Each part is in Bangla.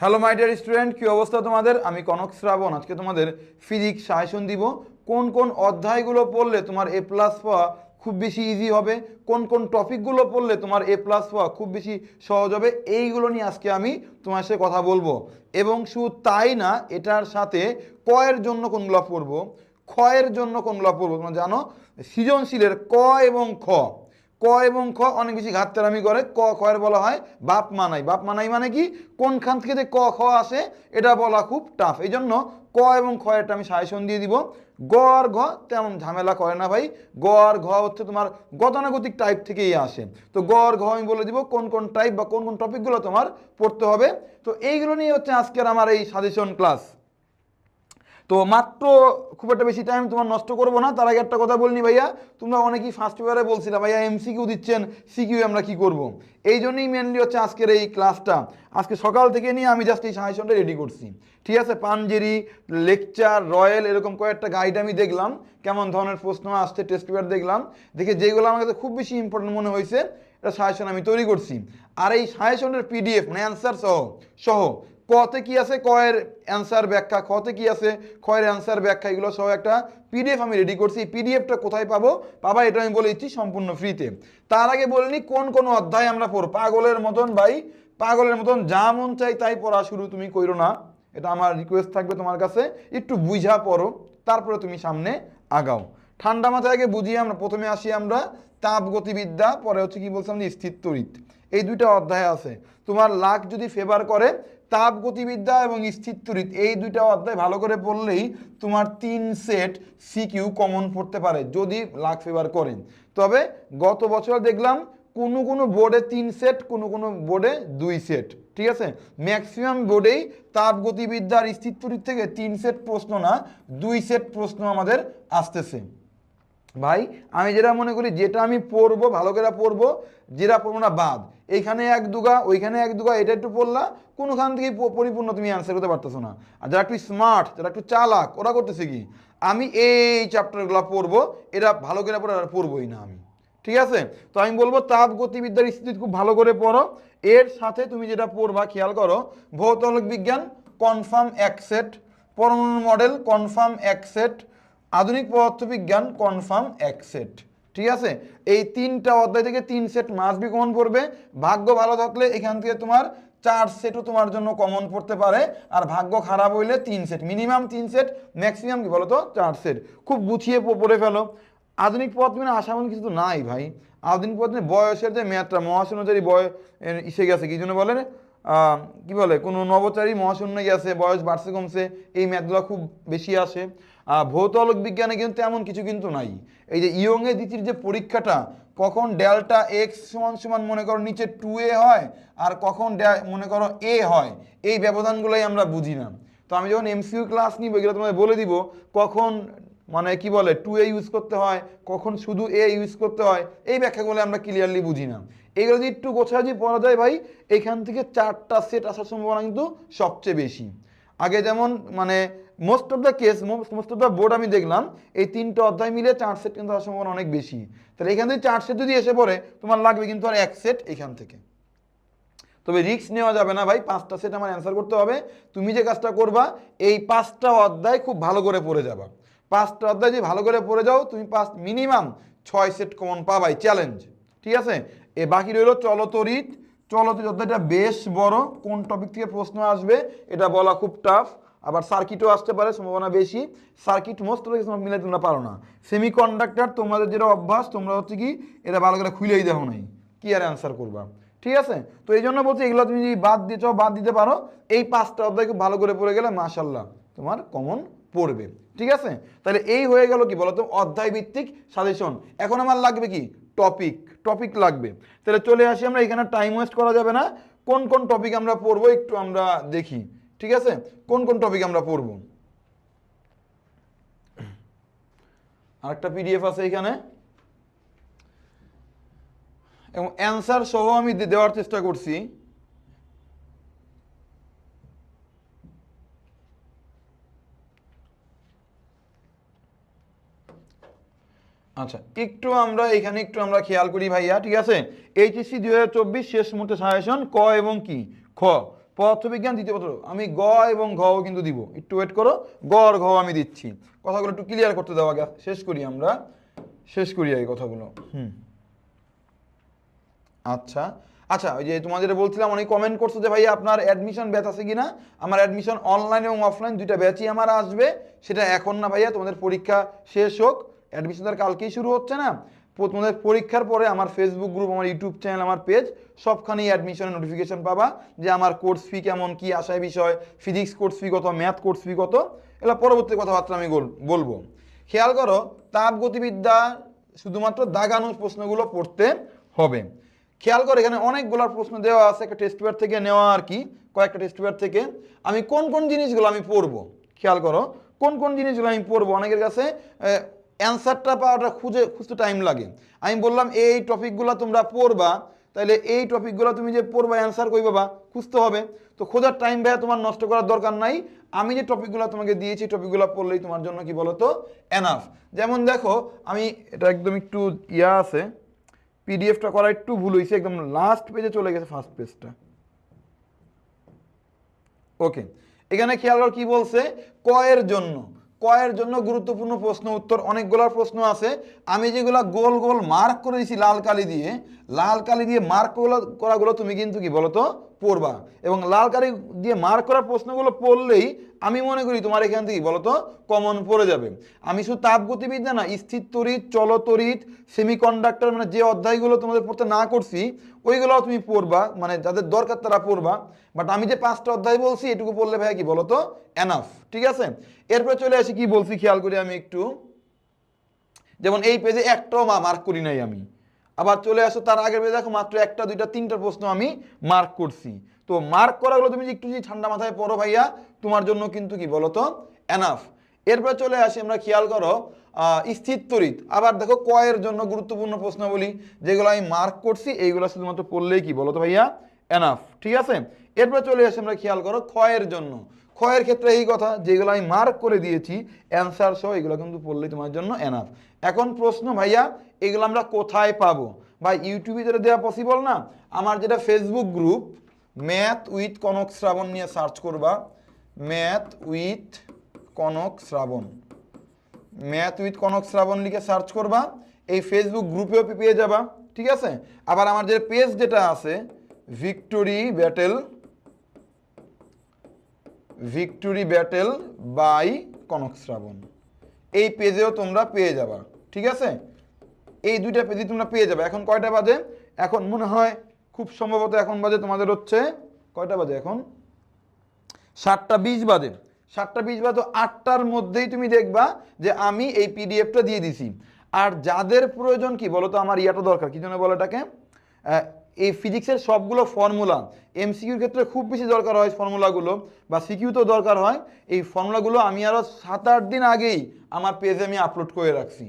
হ্যালো মাই ডিয়ার স্টুডেন্ট কী অবস্থা তোমাদের? আমি কনক শ্রাবণ, আজকে তোমাদের ফিজিক্স সাজেশন দিব। কোন কোন অধ্যায়গুলো পড়লে তোমার এ প্লাস পাওয়া খুব বেশি ইজি হবে? কোন কোন টপিকগুলো পড়লে তোমার এ প্লাস পাওয়া খুব বেশি সহজ হবে? এইগুলো নিয়ে আজকে আমি তোমার সাথে কথা বলব। এবং শুধু তাই না, এটার সাথে কয়ের জন্য কোনগুলো পড়ব? ক্ষয়ের জন্য কোনগুলো পড়ব? তোমরা জানো? সৃজনশীলের ক এবং খ। ক এবং খ অনেক বেশি ঘাটতারামি করে। ক খয়ের বলা হয় বাপ মানাই বাপ মানাই মানে কি? কোনখান থেকে যে ক, খ আসে, এটা বলা খুব টাফ এই জন্য ক এবং খ একটা আমি সাজেশন দিয়ে দিব। গ আর ঘ তেমন ঝামেলা করে না ভাই। গ আর ঘ হচ্ছে তোমার গতানুগতিক টাইপ থেকেই আসে। তো গ আর ঘ আমি বলে দিব কোন কোন টাইপ বা কোন কোন টপিকগুলো তোমার পড়তে হবে। তো এইগুলো নিয়ে হচ্ছে আজকের আমার এই সাজেশন ক্লাস তো মাত্র খুব একটা বেশি টাইম তোমার নষ্ট করব না। তার আগে একটা কথা বলিনি ভাইয়া, তোমরা অনেকেই ফার্স্ট ইয়ারে বলছিলা, ভাইয়া এমসিকিউ দিচ্ছেন সিকিউ আমরা কি করব। এই জন্যই মেনলি হচ্ছে আজকের এই ক্লাসটা আজকে সকাল থেকে নিয়ে আমি জাস্ট এই সাজেশনটা রেডি করছি। ঠিক আছে? পাঞ্জেরি লেকচার রয়্যাল এরকম কয়েকটা গাইড আমি দেখলাম। কেমন ধরনের প্রশ্ন আসছে টেস্ট পেপার দেখলাম। দেখে যেগুলো আমার কাছে খুব বেশি ইম্পর্টেন্ট মনে হয়েছে, এটা সাজেশন আমি তৈরি করছি। আর এই সাজেশনের পিডিএফ মানে অ্যান্সার সহ সহ কতে কি আছে? কয়ের অ্যান্সার ব্যাখ্যা খতে কি আছে? খয়ের অ্যান্সার ব্যাখ্যা, এগুলো সহ একটা পিডিএফ আমি রেডি করছি। পিডিএফটা কোথায় পাবো? পাবা এটা আমি বলে দিচ্ছি সম্পূর্ণ ফ্রিতে তার আগে বলিনি কোন কোন অধ্যায় আমরা পড়ব। পাগলের মতন ভাই, পাগলের মতন যা মন চাই তাই পড়া শুরু তুমি করো না। এটা আমার রিকোয়েস্ট থাকবে তোমার কাছে। একটু বুঝা পড়ো, তারপরে তুমি সামনে আগাও। ঠান্ডা মাথায় আগে বুঝিয়ে আমরা প্রথমে আসি আমরা। তাপ গতিবিদ্যা, পরে হচ্ছে কি বলছিলাম যে স্থিরতরিত এই দুইটা অধ্যায় আছে। তোমার লাখ যদি ফেভার করে তাপ, গতিবিদ্যা এবং স্থিরতরিত এই দুইটা অধ্যায় ভালো করে পড়লেই তোমার তিন সেট সিকিউ কমন পড়তে পারে, যদি লাখ ফেভার করেন। তবে গত বছর দেখলাম কোনো কোনো বোর্ডে তিন সেট, কোনো কোনো বোর্ডে দুই সেট, ঠিক আছে? ম্যাক্সিমাম বোর্ডেই তাপ গতিবিদ্যার স্থিরতরিত থেকে তিন সেট প্রশ্ন না, দুই সেট প্রশ্ন আমাদের আসতেছে। ভাই, আমি যেটা মনে করি, যেটা আমি পড়ব, ভালো করে পড়ব, যেটা পড়ব না বাদ। এইখানে এক দুগা, ওইখানে এক দুগা, এটা একটু পড়লা, কোনোখান থেকেই প- পরিপূর্ণ তুমি অ্যান্সার করতে পারতেছো না। আর যারা একটু স্মার্ট যারা একটু চালাক, ওরা করতেছে কি? আমি এই চ্যাপ্টারগুলো পড়ব, এটা ভালো করে পড়ে পড়বোই না আমি। ঠিক আছে? তো আমি বলব, তাপ গতিবিদ্যার স্থিতি খুব ভালো করে পড়ো। এর সাথে তুমি যেটা পড়বা, খেয়াল করো ভৌতলিক বিজ্ঞান কনফার্ম এক সেট পরমাণু মডেল কনফার্ম এক সেট আধুনিক পদার্থবিজ্ঞান কনফার্ম এক সেট। ঠিক আছে? এই তিনটা অধ্যায় থেকে তিন সেট মাস বি কমন পড়বে। ভাগ্য ভালো থাকলে এখান থেকে তোমার চার সেটও তোমার জন্য কমন পড়তে পারে। আর ভাগ্য খারাপ হইলে তিন সেট। মিনিমাম তিন সেট ম্যাক্সিমাম কি বলো তো চার সেট। খুব গুছিয়ে পড়ে ফেলো। আধুনিক পদার্থবিজ্ঞানে আসা এমন কিছু তো নাই ভাই। আধুনিক পদার্থবিজ্ঞানে বয়সের যে ম্যাথটা মহাশূন্যচারী বয় এর ইসে গেছে, কি জন্য বলেন কি বলে? কোনো নবচারী মহাশূন্য গেছে বয়স বাড়ছে, কমছে, এই ম্যাথগুলো খুব বেশি আসে। ভৌত আলোক বিজ্ঞানে কিন্তু এমন কিছু কিন্তু নাই। এই যে ইয়ংয়ে দ্বিতীয় যে পরীক্ষাটা, কখন ডেল্টা এক্স সমান সমান মনে করো নিচে টু এ হয়, আর কখন মনে করো এ হয়, এই ব্যবধানগুলোই আমরা বুঝি না। তো আমি যখন এমসিইউ ক্লাস নিব, এগুলো তোমায় বলে দিব, কখন মানে কি বলে টু এ ইউজ করতে হয়, কখন শুধু এ ইউজ করতে হয়, এই ব্যাখ্যাগুলো আমরা ক্লিয়ারলি বুঝি না। এগুলো যদি একটু গোছাজি পড়া যায় ভাই, এখান থেকে চারটা সেট আসার সম্ভাবনা কিন্তু সবচেয়ে বেশি। আগে যেমন মানে most of the case most of the board আমি দেখলাম, এই তিনটে অধ্যায় মিলে চার সেট কিন্তু আসার সম্ভাবনা অনেক বেশি। তাহলে এখান থেকে চার সেট যদি এসে পড়ে, তোমার লাগবে কিন্তু আর এক সেট এখান থেকে। তবে রিস্ক নেওয়া যাবে না ভাই, পাঁচটা সেট আমার অ্যান্সার করতে হবে। তুমি যে কাজটা করবা, এই পাঁচটা অধ্যায় খুব ভালো করে পড়ে যাবা। পাঁচটা অধ্যায় যদি ভালো করে পড়ে যাও, তুমি পাঁচ মিনিমাম ছয় সেট কমন পাবাই চ্যালেঞ্জ ঠিক আছে? এ বাকি রইল চলতরিত চলতরিত অধ্যায়টা বেশ বড়। কোন টপিক থেকে প্রশ্ন আসবে, এটা বলা খুব টাফ আবার সার্কিটও আসতে পারে, সম্ভাবনা বেশি। সার্কিট মোস্ট অফ মিলে তোমরা পারো না। সেমি কন্ডাক্টর তোমাদের যেটা অভ্যাস, তোমরা হচ্ছে কি, এটা ভালো করে খুলেই দেখো নাই। কি আর অ্যান্সার করবা? ঠিক আছে? তো এই জন্য বলছি, এগুলো তুমি যদি বাদ দিয়ে চাও বাদ দিতে পারো। এই পাঁচটা অধ্যায় ভালো করে পড়ে গেলে মাশাল্লাহ তোমার কমন পড়বে। ঠিক আছে? তাহলে এই হয়ে গেল কি বলতো? অধ্যায় ভিত্তিক সাজেশন এখন আমার লাগবে কি? টপিক টপিক লাগবে। তাহলে চলে আসি আমরা, এখানে টাইম ওয়েস্ট করা যাবে না। কোন কোন টপিক আমরা পড়ব, একটু আমরা দেখি। ঠিক আছে? কোন কোন টপিক আমরা পড়ব? আরেকটা পিডিএফ আছে এখানে। এবং অ্যান্সার সহ আমি দেওয়ার চেষ্টা করছি। আচ্ছা একটু আমরা এখানে একটু আমরা খেয়াল করি ভাইয়া, ঠিক আছে? এইচএসসি দুই হাজার চব্বিশ শেষ মুহূর্তে সাজেশন ক এবং কি? খ। পদার্থবিজ্ঞান দ্বিতীয় পত্র। আমি গ এবং ঘ কিন্তু দিব। একটু ওয়েট করো। গ আর ঘ আমি দিচ্ছি। কথাগুলো একটু ক্লিয়ার করতে দেওয়া আগে। শেষ করি আমরা। শেষ করি এই কথাগুলো। হুম। আচ্ছা। আচ্ছা ওই যে তোমাদের বলছিলাম, অনেক কমেন্ট করছ যে ভাই আপনার অ্যাডমিশন ব্যাচ আছে কিনা? আমার অ্যাডমিশন অনলাইন এবং অফলাইন দুইটা ব্যাচই আমার আসবে। সেটা এখন না, ভাইয়া। তোমাদের পরীক্ষা শেষ হোক। অ্যাডমিশন তার কালকেই শুরু হচ্ছে না। তোমাদের পরীক্ষার পরে আমার ফেসবুক গ্রুপ আমার ইউটিউব চ্যানেল আমার পেজ সবখানেই অ্যাডমিশনের নোটিফিকেশন পাবা যে আমার কোর্স ফি কেমন, কি আশায় বিষয় ফিজিক্স কোর্স ফি কত ম্যাথ কোর্স ফি কত, এগুলো পরবর্তী কথাবার্তা আমি বল- বলব। খেয়াল করো, তাপ গতিবিদ্যা শুধুমাত্র দাগানো প্রশ্নগুলো পড়তে হবে। খেয়াল করো, এখানে অনেকগুলো প্রশ্ন দেওয়া আছে, একটা টেস্ট পেপার থেকে নেওয়া আর কি, কয়েকটা টেস্ট পেপার থেকে। আমি কোন কোন জিনিসগুলো আমি পড়ব? খেয়াল করো, কোন কোন জিনিসগুলো আমি পড়ব? অনেকের কাছে অ্যান্সারটা পাওয়াটা খুঁজে, খুঁজতে টাইম লাগে। আমি বললাম, এই টপিকগুলো তোমরা পড়বা তাহলে এই টপিকগুলো তুমি যে পড়বা অ্যান্সার কই বাবা খুঁজতে হবে। তো খোঁজার টাইম ভাইয়া তোমার নষ্ট করার দরকার নাই। আমি যে টপিকগুলো তোমাকে দিয়েছি টপিকগুলো পড়লেই তোমার জন্য কি বলো তো এনাফ যেমন দেখো, আমি এটা একদম একটু ইয়া আছে পিডিএফটা করা একটু ভুল হয়েছে একদম লাস্ট পেজে চলে গেছে ফার্স্ট পেজটা ওকে এখানে খেয়াল কি বলছে? কয়ের জন্য। কয়ের জন্য গুরুত্বপূর্ণ প্রশ্ন, উত্তর অনেকগুলো প্রশ্ন আছে। আমি যেগুলো গোল গোল মার্ক করে দিয়েছি লাল কালি দিয়ে, লাল কালি দিয়ে মার্ক করাগুলো তুমি কিন্তু কি বলতো, পড়বা। এবং লাল কালি দিয়ে মার্ক করা প্রশ্নগুলো পড়লেই আমি মনে করি তোমার এখান থেকে বলো তো কমন পড়ে যাবে। আমি শুধু তাপগতিবিদ্যা না, স্থির তড়িৎ, চলতড়িৎ সেমিকন্ডাক্টর মানে যে অধ্যায়গুলো তোমাদের পড়তে না করছি ওইগুলো তুমি পড়বা মানে যাদের দরকার তারা পড়বা। বাট আমি যে পাঁচটা অধ্যায় বলছি, এটুকু পড়লে ভাইয়া কি বলতো? এনাফ ঠিক আছে? এরপরে চলে আসি কি বলছি, খেয়াল করি আমি একটু। যেমন এই পেজে একটাও মা মার্ক করি নাই আমি। আবার চলে আসো তার আগের পেজে দেখো মাত্র একটা, দুইটা, তিনটা প্রশ্ন আমি মার্ক করছি। তো মার্ক করাগুলো তুমি একটু যদি ঠান্ডা মাথায় পড়ো ভাইয়া, তোমার জন্য কিন্তু কি বলো তো এনাফ এরপরে চলে আসি আমরা, খেয়াল করো স্থির তড়িৎ। আবার দেখো কয়ের জন্য গুরুত্বপূর্ণ প্রশ্ন বলি যেগুলো আমি মার্ক করছি, এইগুলো শুধুমাত্র পড়লেই কি বলো তো ভাইয়া? এনাফ ঠিক আছে? এরপরে চলে আসি আমরা, খেয়াল করো ক্ষয়ের জন্য। ক্ষয়ের ক্ষেত্রে এই কথা, যেগুলো আমি মার্ক করে দিয়েছি অ্যান্সার সহ এগুলো কিন্তু পড়লেই তোমার জন্য এনাফ এখন প্রশ্ন ভাইয়া, এগুলো আমরা কোথায় পাবো? ভাই ইউটিউবে যেটা দেওয়া পসিবল না? আমার যেটা Facebook group math with Konok Srabon নিয়ে সার্চ করবা। Math with Konok Srabon. Math with Konok Srabon লিখে সার্চ করবা, এই ফেসবুক গ্রুপেও পেয়ে যাবা, ঠিক আছে? আবার আমার যে পেজ যেটা আছে, victory battle victory battle by Konok Srabon. এই পেজেও তোমরা পেয়ে যাবা, ঠিক আছে? এই দুইটা পেজে তোমরা পেয়ে যাবে। এখন কয়টা বাজে? এখন মনে হয় খুব সম্ভবত এখন বাজে তোমাদের হচ্ছে, কয়টা বাজে এখন? সাতটা বিশ বাজে। সাতটা বিশ বা তো আটটার মধ্যেই তুমি দেখবা যে আমি এই পিডিএফটা দিয়ে দিছি। আর যাদের প্রয়োজন কি বলো তো আমার ইয়াটা দরকার, কী জন্য বলো এটাকে? এই ফিজিক্সের সবগুলো ফর্মুলা এমসিকিউর ক্ষেত্রে খুব বেশি দরকার হয় ফর্মুলাগুলো বা সিকিউতেও দরকার হয়। এই ফর্মুলাগুলো আমি আরও সাত আট দিন আগেই আমার পেজে আমি আপলোড করে রাখছি।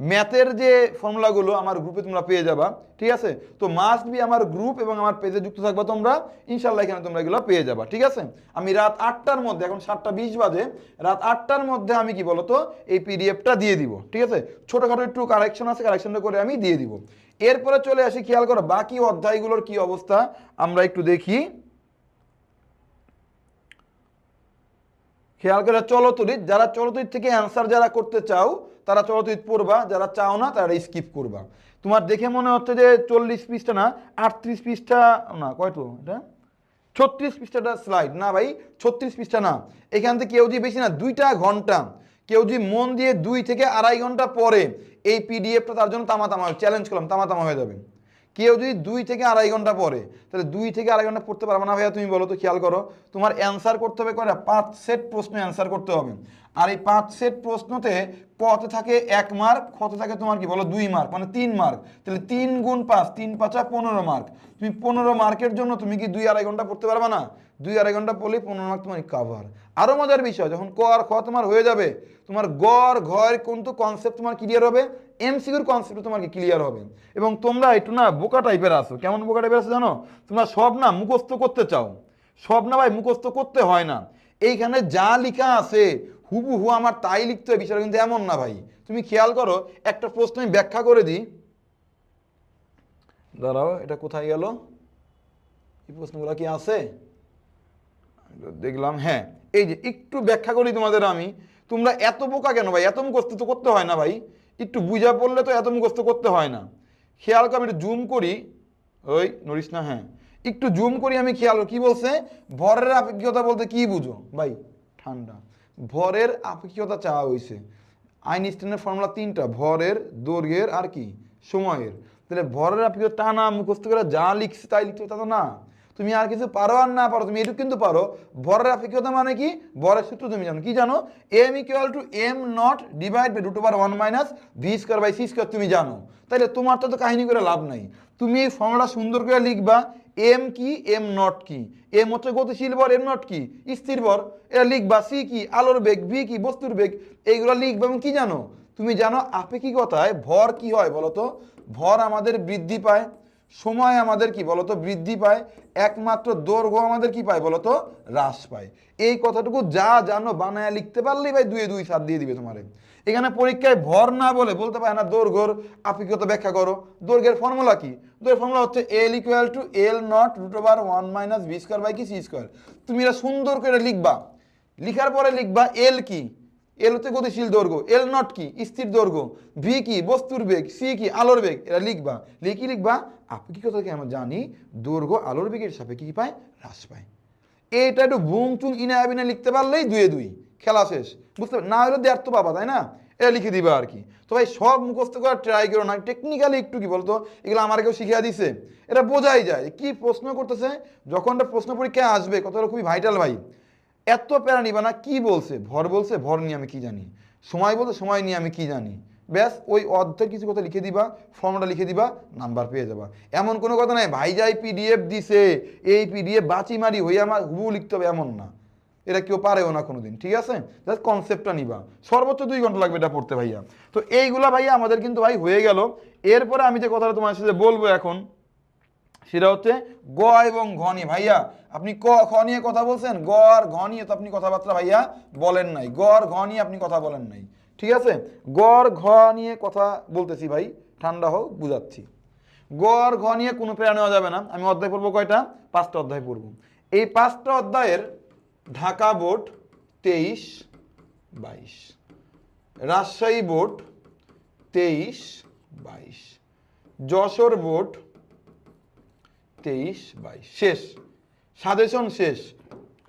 ম্যাথের যে ফর্মুলাগুলো আমার গ্রুপে তোমরা পেয়ে যাবা, ঠিক আছে? তো মাস্ট বি আমার গ্রুপ এবং আমার পেজে যুক্ত থাকবা তোমরা ইনশাল্লাহ এখানে তোমরা এগুলো পেয়ে যাবা, ঠিক আছে? আমি রাত আটটার মধ্যে, এখন সাতটা বিশ বাজে, রাত আটটার মধ্যে আমি কি বলতো, এই পিডিএফটা দিয়ে দিব, ঠিক আছে? ছোটোখাটো একটু কারেকশন আছে কারেকশনটা করে আমি দিয়ে দিব। এরপরে চলে আসি, খেয়াল করো, বাকি অধ্যায়গুলোর কি অবস্থা, আমরা একটু দেখি। খেয়াল করে চলতরিত যারা চলতরিত থেকে অ্যান্সার যারা করতে চাও তারা চলতরিত পড়বা, যারা চাও না তারা স্কিপ করবা। তোমার দেখে মনে হচ্ছে যে চল্লিশ পৃষ্ঠা না, আটত্রিশ পৃষ্ঠা না, কয়টো এটা? ছত্রিশ পৃষ্ঠাটা স্লাইড না ভাই, ছত্রিশ পৃষ্ঠা না। এখান থেকে কেউ যদি বেশি না, দুইটা ঘণ্টা। কেউ যদি মন দিয়ে দুই থেকে আড়াই ঘণ্টা পরে এই পিডিএফটা তার জন্য তামা তামা চ্যালেঞ্জ করলাম তামা তামা হয়ে যাবে। কেউ যদি দুই থেকে আড়াই ঘণ্টা পরে তাহলে দুই থেকে আড়াই ঘণ্টা পড়তে পারবে না ভাইয়া, তুমি বলো তো খেয়াল করো। তোমার অ্যান্সার করতে হবে কয়টা? পাঁচ সেট প্রশ্ন অ্যান্সার করতে হবে। আর এই পাঁচ সেট প্রশ্নতে কতে থাকে এক মার্ক কতে থাকে তোমার কি বলো? দুই মার্ক মানে তিন মার্ক তাহলে তিন গুণ পাঁচ, তিন পাঁচা পনেরো মার্ক তুমি পনেরো মার্কের জন্য তুমি কি দুই আড়াই ঘণ্টা পড়তে পারবে না? দুই আড়াই ঘণ্টা পড়লেই পনেরো মার্ক তোমার কাভার আরও মজার বিষয়, যখন ক আর খ তোমার হয়ে যাবে, তোমার গড়, ঘর, কিন্তু কনসেপ্ট তোমার ক্লিয়ার হবে এমসিকিউর কনসেপ্ট তোমার ক্লিয়ার হবে। এবং তোমরা একটু না বোকা টাইপের আসো কেমন বোকা টাইপের আসো জানো? তোমরা সব না মুখস্থ করতে চাও। সব না ভাই মুখস্থ করতে হয় না। এইখানে যা লেখা আছে, হুবহু আমার তাই লিখতে হয়, বিষয়টা কিন্তু এমন না ভাই। তুমি খেয়াল করো, একটা প্রশ্ন আমি ব্যাখ্যা করে দিই। দাঁড়াও, এটা কোথায় গেল? এই প্রশ্নগুলো কি আছে? দেখলাম হ্যাঁ এই যে একটু ব্যাখ্যা করি তোমাদের আমি। তোমরা এত বোকা কেন ভাই? এত মুখস্থ তো করতে হয় না ভাই। একটু বুঝা পড়লে তো এত মুখস্থ করতে হয় না। খেয়াল করে, আমি একটু জুম করি। ওই, নড়িস না হ্যাঁ। একটু জুম করি আমি, খেয়াল কি বলছে? ভরের আপেক্ষিকতা বলতে কি বুঝো? ভাই, ঠান্ডা। ভরের আপেক্ষিকতা চাওয়া হয়েছে আইনস্টাইনের ফর্মুলা তিনটা, ভরের, দৈর্ঘ্যের আর কি? সময়ের। তাহলে ভরের আপেক্ষিকতা টানা মুখস্থ করে যা লিখছে তাই লিখতে তা তো না। তুমি আর কিছু পারো আর না পারো, তুমি এটুকু কিন্তু পারো। বরের আপেক্ষিকতা মানে কি? বরের সূত্র তুমি জানো। কি জানো? M equal to M not divide by root over one minus V square by C square তুমি জানো। তাহলে তোমার তো কাহিনী করে লাভ নাই। তুমি এই ফর্মুলা সুন্দর করে লিখবা এম কি এম নট কি? এম হচ্ছে গতিশীল বর এম নট কি? স্থির ভর। এটা লিখবা সি কি, আলোর বেগ ভি কি, বস্তুর বেগ, এইগুলো লিখবা। এবং কি জানো? তুমি জানো আপেক্ষিকতায় ভর কি হয় বলো তো? ভর আমাদের বৃদ্ধি পায়। সময় আমাদের কি বলতো? বৃদ্ধি পায়, একমাত্র দৈর্ঘ্য আমাদের কি পায় বলতো? হ্রাস পায়। এই কথাটুকু যা জানো বানায় লিখতে পারলেই ভাই দুয়ে দুই সাত দিয়ে দিবে তোমারে। এখানে পরীক্ষায় ভর না বলে বলতে পারে না দৈর্ঘ্যর আপেক্ষিকতা ব্যাখ্যা করো। দৈর্ঘ্যের ফর্মুলা কি? দৈর্ঘ্যের ফর্মুলা হচ্ছে L equal to L not root over one minus V square by কি সি স্কোয়ার তুমি এটা সুন্দর করে লিখবা। লিখার পরে লিখবা এল কি? এল হচ্ছে গতিশীল দৈর্ঘ্য এল নট কি? স্থির দৈর্ঘ্য। ভি কি? বস্তুর বেগ। সি কি? আলোর বেগ। এটা লিখবা। লিখি, লিখবা। আপেক্ষিকতা কি আমরা জানি? দৈর্ঘ্য আলোর বেগের সাপেক্ষে কি পায়? হ্রাস পায়। এটা একটু বুং চুং, ইনা, আবিনা লিখতে পারলেই দুয়ে দুই। খেলা শেষ। বুঝতে না হলে দেয়ার তো পাবা তাই না? এটা লিখে দিবা আর কি। তো ভাই, সব মুখস্থ করার ট্রাই করো না। টেকনিক্যালি একটু কি বলতো? এগুলো আমার কেউ শিখিয়ে দিছে। এটা বোঝাই যায়। কি প্রশ্ন করতেছে? যখন প্রশ্ন পরীক্ষায় আসবে, কথাটা খুবই ভাইটাল ভাই। এত প্যারা নিবা না, কি বলছে? ভর বলছে, ভর নিয়ে আমি কি জানি? সময় বলছে সময় নিয়ে আমি কি জানি? ব্যাস, ওই অর্ধেক কিছু কথা লিখে দিবা ফর্মটা লিখে দিবা, নাম্বার পেয়ে যাবা। এমন কোনো কথা নাই, ভাই যাই পিডিএফ দিছে, এই পিডিএফ বাঁচি মারি হয়ে আমার হুবু লিখতে হবে, এমন না। এটা কেউ পারেও না কোনোদিন, ঠিক আছে? জাস্ট কনসেপ্টটা নিবা। সর্বোচ্চ দুই ঘণ্টা লাগবে এটা পড়তে ভাইয়া। তো এইগুলা ভাইয়া আমাদের কিন্তু ভাই হয়ে গেল। এরপরে আমি যে কথাটা তোমার সাথে বলব এখন সেটা হচ্ছে গ এবং ঘ নিয়ে। ভাইয়া, আপনি ক, খ নিয়ে কথা বলছেন? গ আর ঘ নিয়ে তো আপনি কথাবার্তা ভাইয়া বলেন নাই। গ আর ঘ নিয়ে আপনি কথা বলেন নাই। ঠিক আছে? গ আর ঘ নিয়ে কথা বলতেছি ভাই। ঠান্ডা হোক, বুঝাচ্ছি। গ আর ঘ নিয়ে কোনো প্রেরণা নেওয়া যাবে না। আমি অধ্যায় পড়ব কয়টা? পাঁচটা অধ্যায় পড়ব। এই পাঁচটা অধ্যায়ের ঢাকা বোর্ড তেইশ, বাইশ। রাজশাহী বোর্ড তেইশ, বাইশ। যশোর বোর্ড তেইশ বাইশ শেষ। সাজেশন শেষ।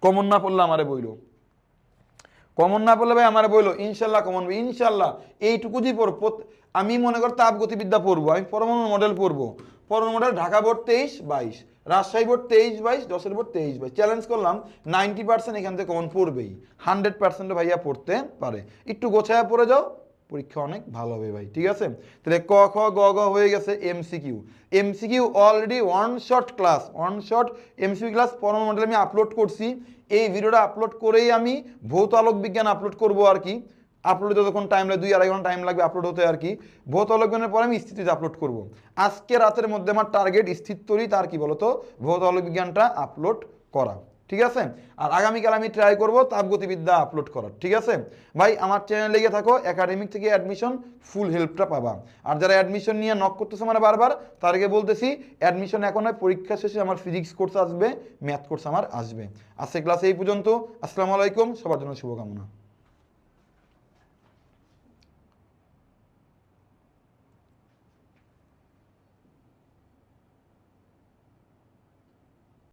কমন না পড়লে আমারে বইল। কমন না পড়লে ভাই আমারে বইলো। ইনশাল্লাহ কমন ইনশাল্লাহ এইটুকু যে প্রত- আমি মনে কর তাপ গতিবিদ্যা পড়ব। আমি পরমাণু মডেল পড়ব। পরমাণু মডেল ঢাকা বোর্ড তেইশ, বাইশ। রাজশাহী বোর্ড তেইশ, বাইশ। দশের বোর্ড তেইশ, বাইশ। চ্যালেঞ্জ করলাম নাইনটি পার্সেন্ট এখান থেকে কমন পড়বেই। হান্ড্রেড পার্সেন্ট ভাইয়া পড়তে পারে। একটু গোছায় পড়ে যাও। পরীক্ষা অনেক ভালো হবে ভাই, ঠিক আছে? তাহলে ক, খ, গ গ হয়ে গেছে MCQ MCQ already one short class one shot MCQ class পরম মডেল আমি আপলোড করছি। এই ভিডিওটা আপলোড করেই আমি ভৌত আলোক বিজ্ঞান আপলোড করব আর কি। আপলোড যতক্ষণ টাইম লাগে, দুই, আড়াই ঘণ্টা টাইম লাগবে আপলোড হতে আর কি। ভৌত আলোক বিজ্ঞানের পরে আমি স্থিতিতে আপলোড করব। আজকে রাতের মধ্যে আমার টার্গেট স্থির তৈরি তার কি বলতো? ভৌত আলোক বিজ্ঞানটা আপলোড করা। ঠিক আছে? আর আগামীকাল আমি ট্রাই করব তাপগতিবিদ্যা আপলোড করার, ঠিক আছে? ভাই, আমার চ্যানেলে লেগে থাকো একাডেমিক থেকে অ্যাডমিশন ফুল হেল্পটা পাবা। আর যারা অ্যাডমিশন নিয়ে নক করতেছে মানে বারবার, তাদেরকে বলতেছি অ্যাডমিশন এখন হয় পরীক্ষা শেষে আমার ফিজিক্স কোর্স আসবে ম্যাথ কোর্স আমার আসবে। আজকে ক্লাস এই পর্যন্ত, আসসালামু আলাইকুম, সবার জন্য শুভকামনা।